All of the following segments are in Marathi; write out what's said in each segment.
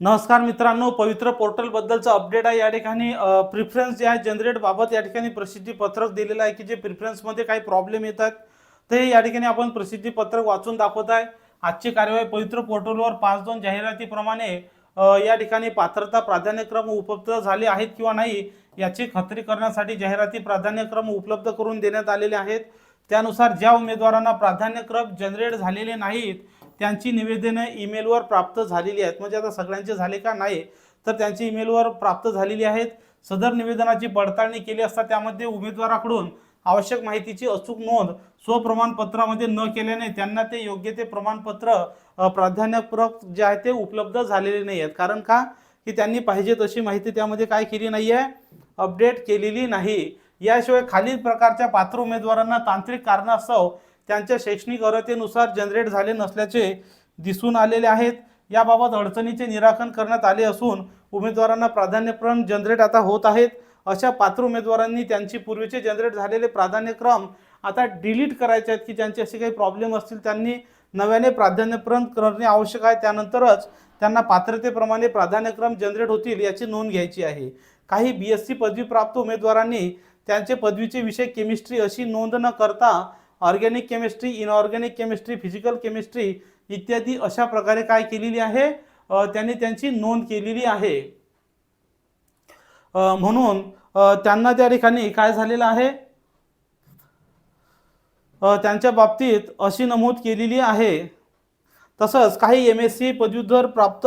नमस्कार मित्रांनो पवित्र पोर्टलबद्दलचं अपडेट आहे. या ठिकाणी प्रिफरन्स जे आहे जनरेट बाबत या ठिकाणी प्रसिद्धी पत्रक दिलेलं आहे की जे प्रिफरन्समध्ये काही प्रॉब्लेम येतात ते या ठिकाणी आपण प्रसिद्धी पत्रक वाचून दाखवत आहे. आजची कार्यवाही पवित्र पोर्टलवर पाच दोन जाहिरातीप्रमाणे या ठिकाणी पात्रता प्राधान्यक्रम उपलब्ध झाले आहेत किंवा नाही याची खात्री करण्यासाठी जाहिराती प्राधान्यक्रम उपलब्ध करून देण्यात आलेले आहेत. त्यानुसार ज्या उमेदवारांना प्राधान्यक्रम जनरेट झालेले नाहीत त्यांची निवेदने ईमेलवर प्राप्त झालेली आहेत. म्हणजे आता सगळ्यांचे झाले का नाही तर त्यांची ईमेलवर प्राप्त झालेली आहेत. सदर निवेदनाची पडताळणी केली असता त्यामध्ये उमेदवाराकडून आवश्यक माहितीची अचूक नोंद स्वप्रमाणपत्रामध्ये न केल्याने त्यांना ते योग्य ते प्रमाणपत्र प्राधान्यपूरक प्राधान्यपूर्वक जे आहे ते उपलब्ध झालेले नाही आहेत. कारण का? की त्यांनी पाहिजे तशी माहिती त्यामध्ये काय केली नाही आहे अपडेट केलेली नाही. याशिवाय खालील प्रकारच्या पात्र उमेदवारांना तांत्रिक कारणास्तव त्यांच्या शैक्षणिक अर्हतेनुसार जनरेट झाले नसल्याचे दिसून आलेले आहेत. याबाबत अडचणीचे निराकरण करण्यात आले असून उमेदवारांना प्राधान्यक्रम जनरेट आता होत आहेत. अशा पात्र उमेदवारांनी त्यांची पूर्वीचे जनरेट झालेले प्राधान्यक्रम आता डिलीट करायचे आहेत की ज्यांचे असे काही प्रॉब्लेम असतील त्यांनी नव्याने प्राधान्यक्रम करणे आवश्यक आहे. त्यानंतरच त्यांना पात्रतेप्रमाणे प्राधान्यक्रम जनरेट होतील याची नोंद घ्यायची आहे. काही बी एस सी पदवीप्राप्त उमेदवारांनी त्यांचे पदवीचे विषय केमिस्ट्री अशी नोंद न करता organic chemistry inorganic chemistry physical chemistry इत्यादी अशा प्रकारे काय केलेली आहे? त्यांनी त्यांची नोंद केलेली आहे. म्हणून त्यांना त्या ठिकाणी काय झालेलं आहे? त्यांच्या बाबतीत अशी नमूद केलेली आहे. तसंच काही एम एस सी पदव्युत्तर प्राप्त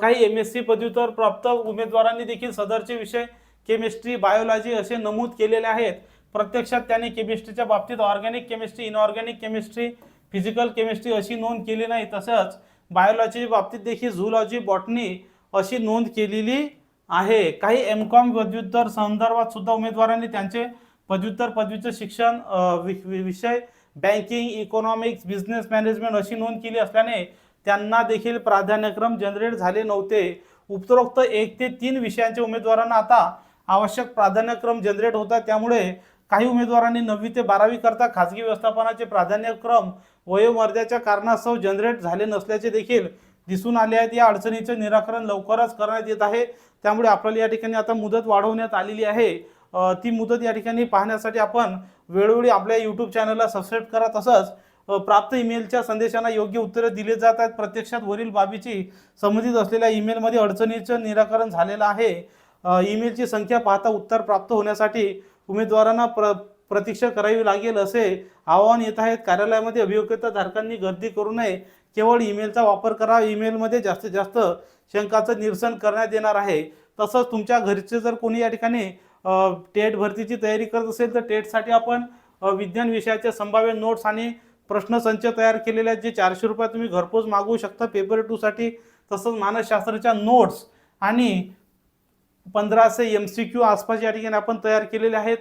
काही एम एस सी पदव्युत्तर प्राप्त उमेदवारांनी देखील सदरचे विषय केमिस्ट्री बायोलॉजी असे नमूद केलेले आहेत. प्रत्यक्षात त्यांनी केमिस्ट्रीच्या बाबतीत organic chemistry inorganic chemistry physical chemistry अशी नोंद केली नाही. तसंच बायोलॉजीच्या बाबतीत देखील झुलॉजी बॉटनी अशी नोंद केलेली आहे. काही एम कॉम पदव्युत्तर संदर्भात सुद्धा उमेदवारांनी त्यांचे पदव्युत्तर पदवीचं शिक्षण वि- वि- विषय बँकिंग इकॉनॉमिक्स बिझनेस मॅनेजमेंट अशी नोंद केली असल्याने त्यांना देखील प्राधान्यक्रम जनरेट झाले नव्हते. उपरोक्त एक ते तीन विषयांच्या उमेदवारांना आता आवश्यक प्राधान्यक्रम जनरेट होतात. त्यामुळे काही उमेदवारांनी नववी ते बारावी करता खाजगी व्यवस्थापनाचे प्राधान्यक्रम वयोमर्याच्या कारणास्तव जनरेट झाले नसल्याचे देखील दिसून आले आहेत. या अडचणीचे निराकरण लवकरच करण्यात येत आहे. त्यामुळे आपल्याला या ठिकाणी आता मुदत वाढवण्यात आलेली आहे. ती मुदत या ठिकाणी पाहण्यासाठी आपण वेळोवेळी आपल्या यूट्यूब चॅनलला सबस्क्राईब करा. तसंच प्राप्त ईमेलच्या संदेशांना योग्य उत्तरे दिले जात आहेत. प्रत्यक्षात वरील बाबीची संबंधित असलेल्या ईमेलमध्ये अडचणीचं निराकरण झालेलं आहे. ईमेलची संख्या पाहता उत्तर प्राप्त होण्यासाठी उमेदवारांना प्र प्रतीक्षा करावी लागेल असे आवाहन येत आहेत. कार्यालयामध्ये अभियोग्यता धारकांनी गर्दी करू नये. केवळ ईमेलचा वापर करा. ईमेलमध्ये जास्तीत जास्त शंकाचं निरसन करण्यात येणार आहे. तसंच तुमच्या घरचे जर कोणी या ठिकाणी टेट भरतीची तयारी करत असेल तर टेटसाठी आपण विज्ञान विषयाचे संभाव्य नोट्स आणि प्रश्नसंच तयार केलेले आहेत जे चारशे रुपये तुम्ही घरपोच मागवू शकता. पेपर टूसाठी तसंच मानसशास्त्राच्या नोट्स आणि पंधराशे एम सी क्यू आसपास या ठिकाणी आपण तयार केलेले आहेत.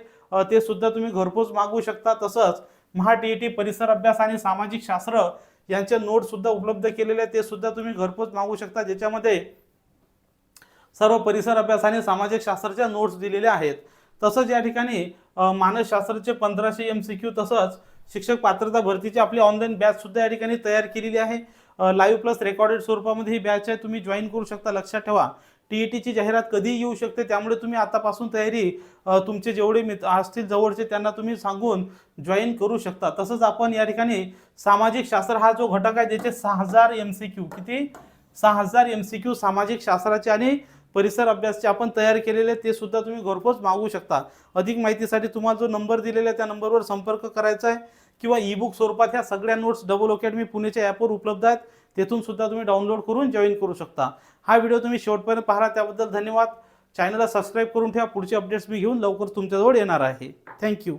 ते सुद्धा तुम्ही घरपोच मागवू शकता. तसंच महा टी ई टी परिसर अभ्यास आणि सामाजिक शास्त्र यांचे नोट्स सुद्धा उपलब्ध केलेले आहेत. ते सुद्धा तुम्ही घरपोच मागवू शकता. ज्याच्यामध्ये सर्व परिसर अभ्यास आणि सामाजिक शास्त्राच्या नोट्स दिलेल्या आहेत. तसंच या ठिकाणी मानसशास्त्राचे पंधराशे एम सी क्यू तसंच शिक्षक पात्रता भरतीची आपली ऑनलाईन बॅच सुद्धा या ठिकाणी तयार केलेली आहे. लाईव्ह प्लस रेकॉर्डेड स्वरूपामध्ये ही बॅच आहे. तुम्ही जॉईन करू शकता. लक्षात ठेवा. टी ई टीची जाहिरात कधीही येऊ शकते त्यामुळे तुम्ही आतापासून तयारी तुमचे जेवढे मित्र असतील जवळचे त्यांना तुम्ही सांगून जॉईन करू शकता. तसंच आपण या ठिकाणी सामाजिक शास्त्र हा जो घटक आहे त्याचे सहा हजार एम सी क्यू किती? सहा हजार एम सी क्यू सामाजिक शास्त्राचे आणि परिसर अभ्यासचे आपण तयार केलेले ते सुद्धा तुम्ही घरपोच मागू शकता. अधिक माहितीसाठी तुम्हाला जो नंबर दिलेला आहे त्या नंबरवर संपर्क करायचा आहे किंवा ई बुक स्वरूपात ह्या सगळ्या नोट्स डबल अकॅडमी पुणेच्या ॲपवर उपलब्ध आहेत तेथून सुद्धा तुम्ही डाउनलोड करून जॉईन करू शकता. हा व्हिडिओ तुम्ही शेवटपर्यंत पाहा त्याबद्दल धन्यवाद. चॅनलला सबस्क्राईब करून ठेवा. पुढचे अपडेट्स मी घेऊन लवकर तुमच्याजवळ येणार आहे. थँक्यू